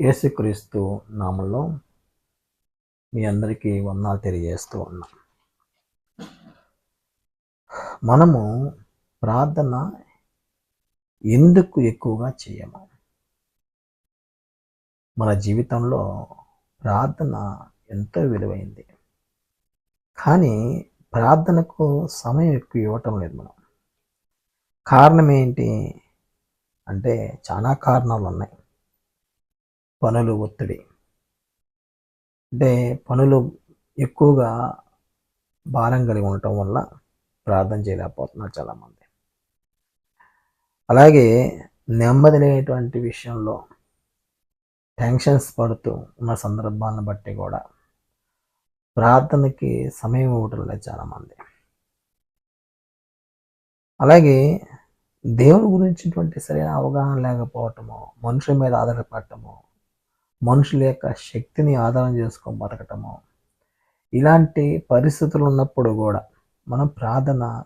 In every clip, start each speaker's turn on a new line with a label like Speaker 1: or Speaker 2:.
Speaker 1: యేసుక్రీస్తు నామంలో మీ అందరికీ వందనాలు తెలియజేస్తూ ఉన్నాం. మనము ప్రార్థన ఎందుకు ఎక్కువగా చేయము? మన జీవితంలో ప్రార్థన ఎంతో విలువైంది. కానీ ప్రార్థనకు సమయం ఎక్కువ ఇవ్వటం లేదు మనం. కారణం ఏంటి? అంటే చాలా కారణాలు ఉన్నాయి. పనులు ఒత్తిడి. అంటే పనులు ఎక్కువగా భారం కలిగి ఉండటం వల్ల ప్రార్థన చేయలేకపోతున్నారు చాలామంది. అలాగే నెమ్మది లేనటువంటి విషయంలో టెన్షన్స్ పడుతూ ఉన్న సందర్భాలను బట్టి కూడా ప్రార్థనకి సమయం ఇవ్వటం లేదు చాలామంది. అలాగే దేవుని గురించినటువంటి సరైన అవగాహన లేకపోవటము మనుషుల మీద ఆధారపడటము మనుషుల యొక్క శక్తిని ఆధారం చేసుకొని బతకటము. ఇలాంటి పరిస్థితులు ఉన్నప్పుడు కూడా మనం ప్రార్థన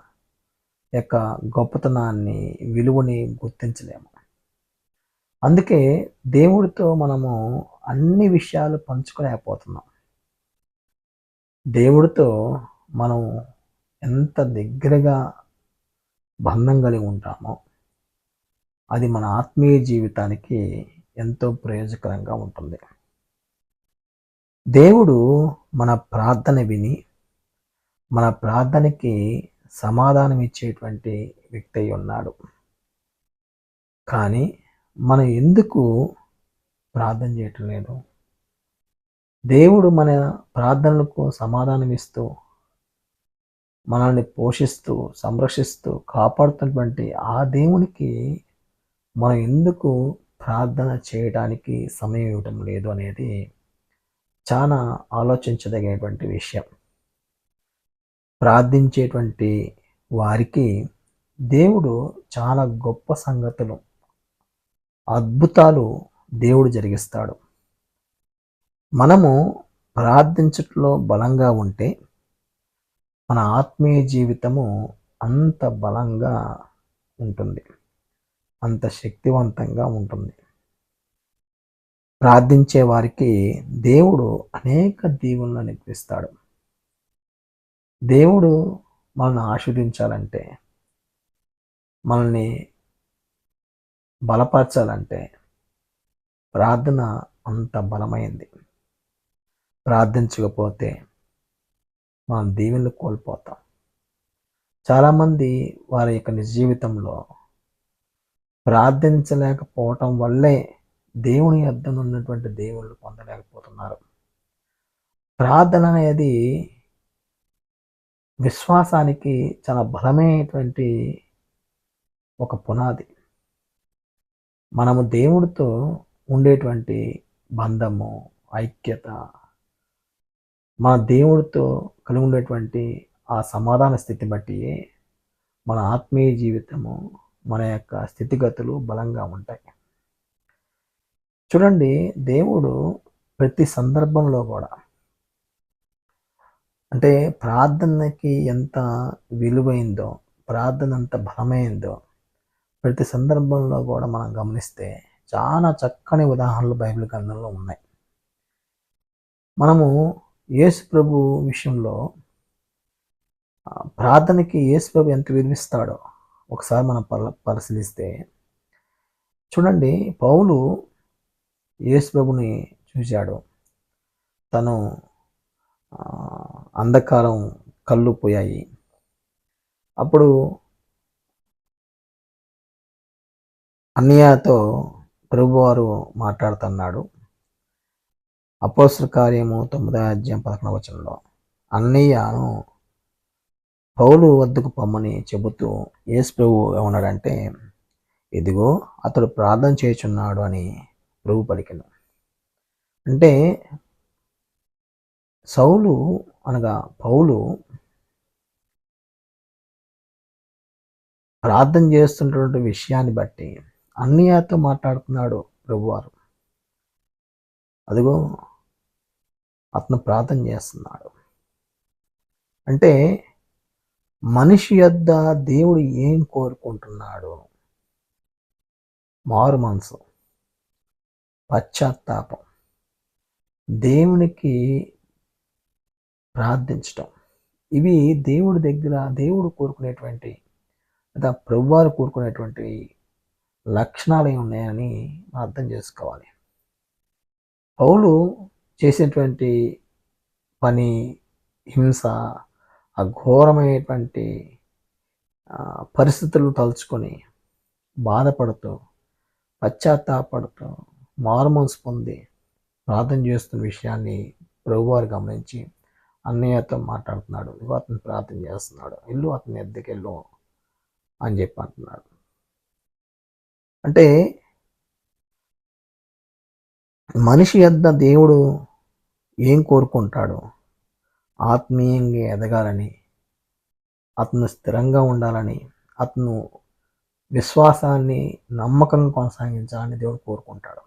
Speaker 1: యొక్క గొప్పతనాన్ని విలువని గుర్తించలేము. అందుకే దేవుడితో మనము అన్ని విషయాలు పంచుకోలేకపోతున్నాం. దేవుడితో మనం ఎంత దగ్గరగా బంధం కలిగి ఉంటామో అది మన ఆత్మీయ జీవితానికి ఎంతో ప్రయోజకరంగా ఉంటుంది. దేవుడు మన ప్రార్థన విని మన ప్రార్థనకి సమాధానం ఇచ్చేటువంటి వ్యక్తి అయి ఉన్నాడు. కానీ మనం ఎందుకు ప్రార్థన చేయటం లేదు? దేవుడు మన ప్రార్థనలకు సమాధానం ఇస్తూ మనల్ని పోషిస్తూ సంరక్షిస్తూ కాపాడుతున్నటువంటి ఆ దేవునికి మనం ఎందుకు ప్రార్థన చేయడానికి సమయం ఇవ్వటం లేదు అనేది చాలా ఆలోచించదగినటువంటి విషయం. ప్రార్థించేటువంటి వారికి దేవుడు చాలా గొప్ప సంగతులు అద్భుతాలు దేవుడు జరిగిస్తాడు. మనము ప్రార్థించట్లో బలంగా ఉంటే మన ఆత్మీయ జీవితము అంత బలంగా ఉంటుంది. అంత శక్తివంతంగా ఉంటుంది. ప్రార్థించే వారికి దేవుడు అనేక దీవులను అనిపిస్తాడు దేవుడు మనల్ని ఆస్వాదించాలంటే మనల్ని బలపరచాలంటే ప్రార్థన అంత బలమైంది. ప్రార్థించకపోతే మనం దీవెనలు కోల్పోతాం. చాలామంది వారి యొక్క నిజ జీవితంలో ప్రార్థించలేకపోవటం వల్లే దేవుని అర్థం ఉన్నటువంటి దేవుళ్ళు పొందలేకపోతున్నారు. ప్రార్థన అనేది విశ్వాసానికి చాలా బలమైనటువంటి ఒక పునాది. మనము దేవుడితో ఉండేటువంటి బంధము ఐక్యత మన దేవుడితో కలిగి ఉండేటువంటి ఆ సమాధాన స్థితి బట్టి మన ఆత్మీయ జీవితము మన యొక్క స్థితిగతులు బలంగా ఉంటాయి. చూడండి దేవుడు ప్రతి సందర్భంలో కూడా అంటే ప్రార్థనకి ఎంత విలువైందో ప్రార్థన ఎంత బలమైందో ప్రతి సందర్భంలో కూడా మనం గమనిస్తే చాలా చక్కని ఉదాహరణలు బైబిల్ గ్రంథంలో ఉన్నాయి. మనము యేసు ప్రభు విషయంలో ప్రార్థనకి యేసు ప్రభు ఎంత విలువిస్తాడో ఒకసారి మనం పరిశీలిస్తే చూడండి పౌలు యేసు ప్రభుని చూశాడు. తను అంధకారం కళ్ళు పోయాయి. అప్పుడు అన్నయ్యతో ప్రభువారు మాట్లాడుతున్నాడు. అపోసర కార్యము తొమ్మిదో అధ్యాయం పదకొండవ వచనంలో. అన్నయ్యను పౌలు వద్దకు పొమ్మని చెబుతూ యేసు ప్రభు ఏమన్నాడంటే ఇదిగో అతడు ప్రార్థన చేయుచున్నాడు అని ప్రభు పలికిను. అంటే సౌలు అనగా పౌలు ప్రార్థన చేస్తున్నటువంటి విషయాన్ని బట్టి అన్నయ్యతో మాట్లాడుతున్నాడు ప్రభువారు. అదిగో అతను ప్రార్థన చేస్తున్నాడు. అంటే మనిషి యొద్ద దేవుడు ఏం కోరుకుంటున్నాడు. మారు మనసు. పశ్చాత్తాపం. దేవునికి ప్రార్థించటం. ఇవి దేవుడి దగ్గర దేవుడు కోరుకునేటువంటి లేదా ప్రభువారు కోరుకునేటువంటి లక్షణాలు ఏమి ఉన్నాయని అర్థం చేసుకోవాలి. పౌలు చేసినటువంటి పని హింస ఆ ఘోరమైనటువంటి తలుచుకొని బాధపడుతూ పశ్చాత్తాపడుతూ మార్మోన్స్ పొంది ప్రార్థన చేస్తున్న విషయాన్ని ప్రభువారు గమనించి అన్నయ్యతో మాట్లాడుతున్నాడు. ఇవ్వ అతను ప్రార్థన చేస్తున్నాడు. ఇల్లు అతని ఎద్దకెళ్ళు అని చెప్పి అంటున్నాడు. అంటే మనిషి యొద్ద దేవుడు ఏం కోరుకుంటాడో ఆత్మీయంగా ఎదగాలని అతను స్థిరంగా ఉండాలని అతను విశ్వాసాన్ని నమ్మకంగా కొనసాగించాలని దేవుడు కోరుకుంటాడు.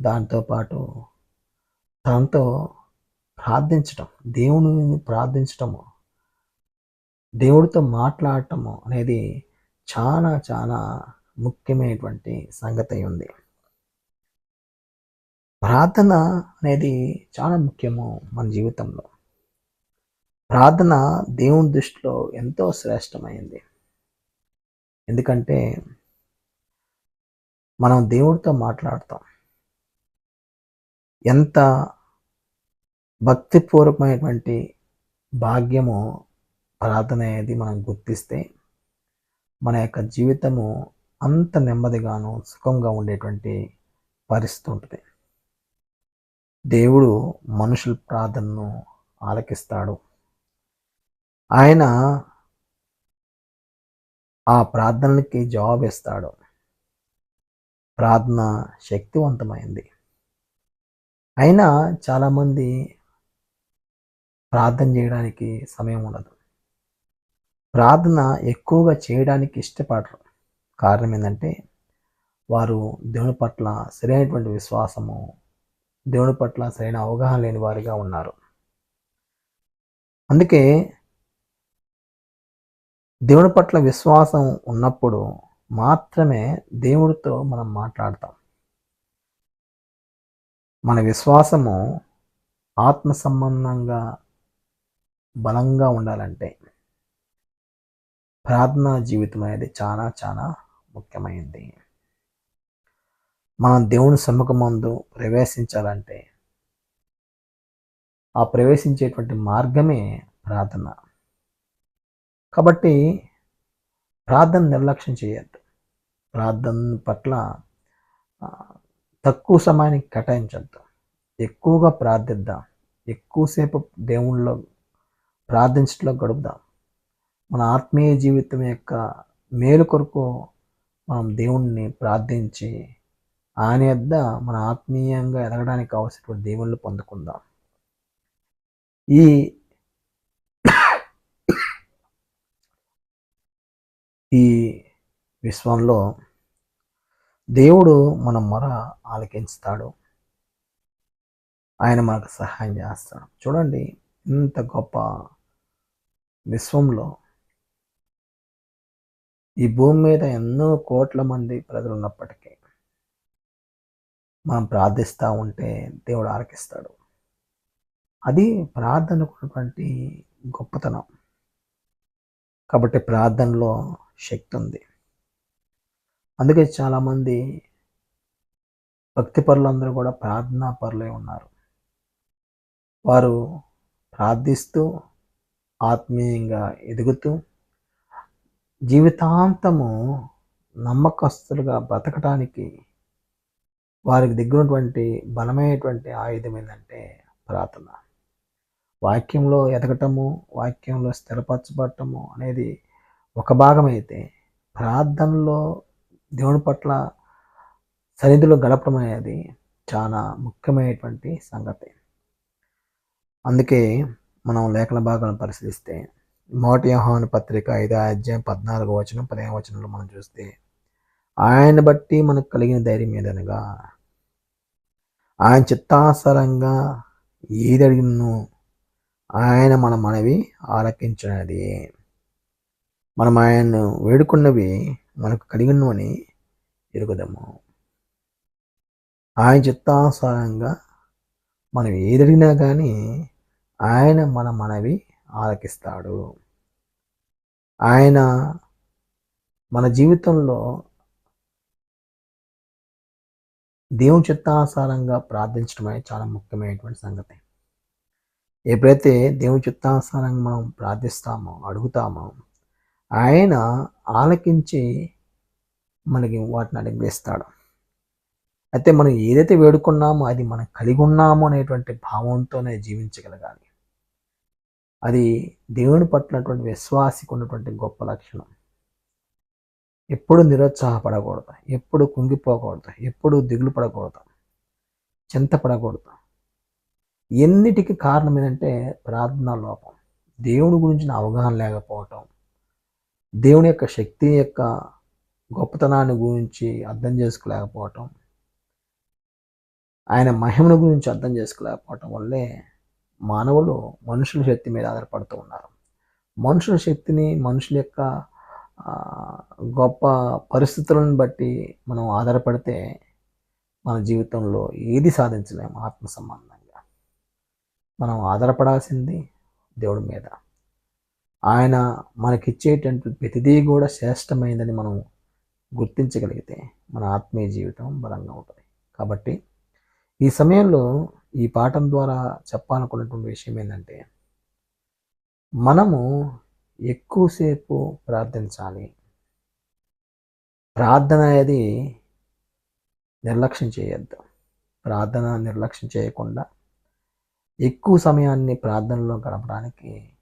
Speaker 1: దాంతోపాటు తనతో ప్రార్థించటం దేవుని ప్రార్థించటము దేవుడితో మాట్లాడటము అనేది చాలా చాలా ముఖ్యమైనటువంటి సంగతి ఉంది. ప్రార్థన అనేది చాలా ముఖ్యము మన జీవితంలో. ప్రార్థన దేవుని దృష్టిలో ఎంతో శ్రేష్టమైంది. ఎందుకంటే మనం దేవుడితో మాట్లాడతాం. ఎంత భక్తిపూర్వకమైనటువంటి భాగ్యము ప్రార్థన అనేది మనం గుర్తిస్తే మన యొక్క జీవితము అంత నెమ్మదిగాను సుఖంగా ఉండేటువంటి పరిస్థితి ఉంటుంది. దేవుడు మనుషుల ప్రార్థనను ఆలకిస్తాడు. ఆయన ఆ ప్రార్థనలకి జవాబు ఇస్తాడు ప్రార్థన శక్తివంతమైంది. అయినా చాలామంది ప్రార్థన చేయడానికి సమయం ఉండదు. ప్రార్థన ఎక్కువగా చేయడానికి ఇష్టపడరు. కారణం ఏంటంటే వారు దేవుని పట్ల సరైనటువంటి విశ్వాసము దేవుని పట్ల సరైన అవగాహన లేని వారిగా ఉన్నారు. అందుకే దేవుని పట్ల విశ్వాసం ఉన్నప్పుడు మాత్రమే దేవుడితో మనం మాట్లాడతాం. మన విశ్వాసము ఆత్మ సంబంధంగా బలంగా ఉండాలంటే ప్రార్థనా జీవితం అనేది చాలా చాలా ముఖ్యమైనది. మనం దేవుని సముఖమందు ప్రవేశించాలంటే ఆ ప్రవేశించేటువంటి మార్గమే ప్రార్థన. కాబట్టి ప్రార్థన నిర్లక్ష్యం చేయొద్దు. ప్రార్థన పట్ల తక్కువ సమయానికి కేటాయించద్దు. ఎక్కువగా ప్రార్థిద్దాం. ఎక్కువసేపు దేవుళ్ళలో ప్రార్థించట్లో గడుపుదాం. మన ఆత్మీయ జీవితం యొక్క మేలు కొరకు మనం దేవుణ్ణి ప్రార్థించి ఆయన యొద్ద మన ఆత్మీయంగా ఎదగడానికి అవసరమైన దేవుళ్ళు పొందుకుందాం. ఈ ఈ విశ్వంలో దేవుడు మన మొర ఆలకించుతాడు. ఆయన మనకు సహాయం చేస్తాడు. చూడండి ఇంత గొప్ప విశ్వంలో ఈ భూమి మీద ఎన్నో కోట్ల మంది ప్రజలు ఉన్నప్పటికీ మనం ప్రార్థిస్తూ ఉంటే దేవుడు ఆలకిస్తాడు. అది ప్రార్థనకున్నటువంటి గొప్పతనం. కాబట్టి ప్రార్థనలో శక్తి ఉంది అందుకే చాలామంది భక్తి పరులందరూ కూడా ప్రార్థనా పరులై ఉన్నారు. వారు ప్రార్థిస్తూ ఆత్మీయంగా ఎదుగుతూ జీవితాంతము నమ్మకస్తులుగా బ్రతకటానికి వారికి దగ్గరున్నటువంటి బలమైనటువంటి ఆయుధం ఏంటంటే ప్రార్థన. వాక్యంలో ఎదగటము వాక్యంలో స్థిరపరచబడటము అనేది ఒక భాగమైతే ప్రార్థనలో దేవుని పట్ల సన్నిధిలో గడపడం అనేది చాలా ముఖ్యమైనటువంటి సంగతి. అందుకే మనం లేఖన భాగాలను పరిశీలిస్తే మోటి యోహాను పత్రిక ఐదో అధ్యాయం పద్నాలుగో వచనం పదిహేను వచనంలో మనం చూస్తే ఆయన బట్టి మనకు కలిగిన ధైర్యం ఏదనగా ఆయన చిత్తాసరంగా ఏదడిగినను ఆయన మన మనవి ఆలకించినది. మనం ఆయన్ను వేడుకున్నవి మనకు కలిగినవని ఎరుగుదము. ఆయన చిత్తానుసారంగా మనం ఏదడిగినా కానీ ఆయన మన మనవి ఆలకిస్తాడు. ఆయన మన జీవితంలో దేవుని చిత్తానుసారంగా ప్రార్థించడం అనేది చాలా ముఖ్యమైనటువంటి సంగతి. ఎప్పుడైతే దేవుని చిత్తానుసారంగా మనం ప్రార్థిస్తామో అడుగుతామో ఆయన ఆలకించి మనకి వాటిని అనుగ్రహిస్తాడు అయితే మనం ఏదైతే వేడుకున్నామో అది మనం కలిగి ఉన్నామో అనేటువంటి భావంతోనే జీవించగలగాలి. అది దేవుని పట్టినటువంటి విశ్వాసికి ఉన్నటువంటి గొప్ప లక్షణం. ఎప్పుడు నిరుత్సాహపడకూడదు. ఎప్పుడు కుంగిపోకూడదు. ఎప్పుడు దిగులు పడకూడదు. చింతపడకూడదు ఎన్నిటికీ కారణం ఏంటంటే ప్రార్థనా లోపం. దేవుని గురించిన అవగాహన లేకపోవటం. దేవుని యొక్క శక్తి యొక్క గొప్పతనాన్ని గురించి అర్థం చేసుకోలేకపోవటం ఆయన మహిమను గురించి అర్థం చేసుకోలేకపోవటం వల్లే మానవులు మనుషుల శక్తి మీద ఆధారపడుతూ ఉన్నారు. మనుషుల శక్తిని మనుషుల యొక్క గొప్ప పరిస్థితులను బట్టి మనం ఆధారపడితే మన జీవితంలో ఏది సాధించలేము ఆత్మ సంబంధంగా. మనం ఆధారపడాల్సింది దేవుడి మీద. ఆయన మనకిచ్చేటువంటి ప్రతిదీ కూడా శ్రేష్టమైందని మనం గుర్తించగలిగితే మన ఆత్మీయ జీవితం బలంగా ఉంటుంది. కాబట్టి ఈ సమయంలో ఈ పాఠం ద్వారా చెప్పాలనుకున్నటువంటి విషయం ఏంటంటే మనము ఎక్కువసేపు ప్రార్థించాలి. ప్రార్థన అనేది నిర్లక్ష్యం చేయొద్దు. ప్రార్థన నిర్లక్ష్యం చేయకుండా ఎక్కువ సమయాన్ని ప్రార్థనలో గడపడానికి